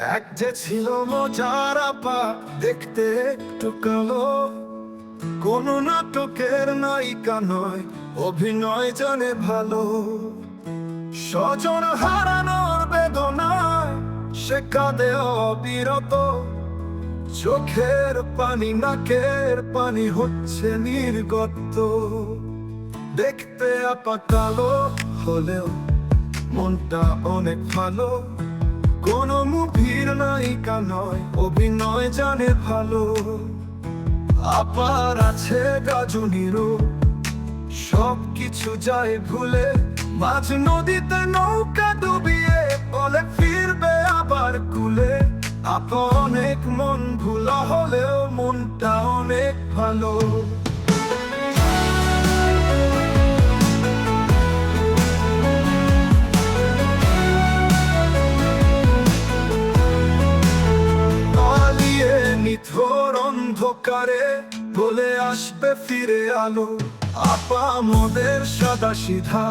এক যে ছিল মজার আপা, দেখতে একটু কালো। কোন নাটকের নায়িকা নয়, অভিনয় জানে ভালো। স্বজন হারানোর বেদনায় সে কাঁদে অবিরত। চোখের পানি, নাকের পানি হচ্ছে নির্গত। দেখতে আপা কালো হলেও মনটা অনেক ভালো। কোন মুভির নায়িকা নয়, অভিনয় জানে ভালো। আপার আছে গাজনিরও সব কিছু যায় ভুলে, মাঝ নদীতে নৌকা ডুবিয়ে বলে ফিরবে আবার কুলে। আপা অনেক মন ভুলা হলেও মনটা অনেক ভালো। অন্ধকারে বলে আসবে ফিরে আলো। আপা মোদের সাদা সিধা।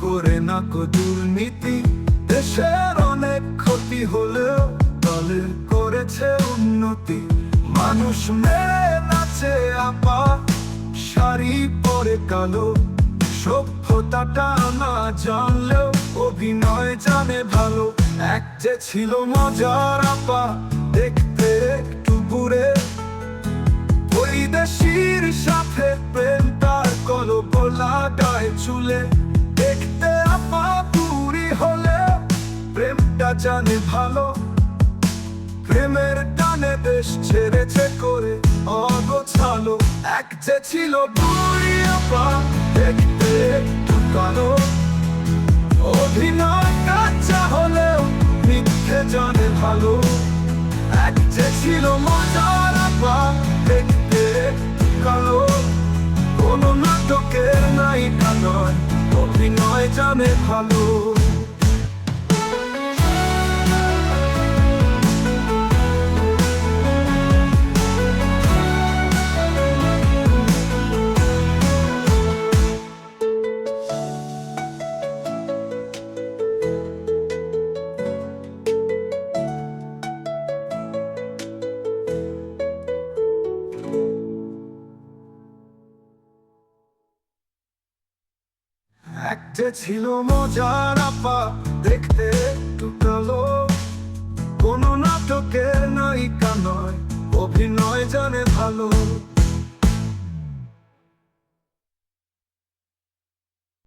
করে না কো দুর্নীতি। দেশের অনেক ক্ষতি হলেও দলের করেছে উন্নতি। মানুষ মেরে নাচে আপা। শাড়ি পরে কালো। সভ্যতাটা না জানলেও অভিনয় জানে ভালো। এক যে ছিল মজার আপা, দেখতে চুলে দেখতে আপা পুরি হলে প্রেমটা জানে ভালো। প্রেমের টানে দেশ ছেড়েছে করে অগোছালো। এক যে ছিল বুড়ি আপা, দেখতে কালো। অভিনয় কাঁচা হলেও মিথ্যে জানে ভালো। এক যে ছিল মজার আপা, দেখতে জানে ভালো। এক যে ছিল মজার আপা দেখতে টুকালো কোন নাটকের নায়িকা নয় অভিনয় জানে ভালো।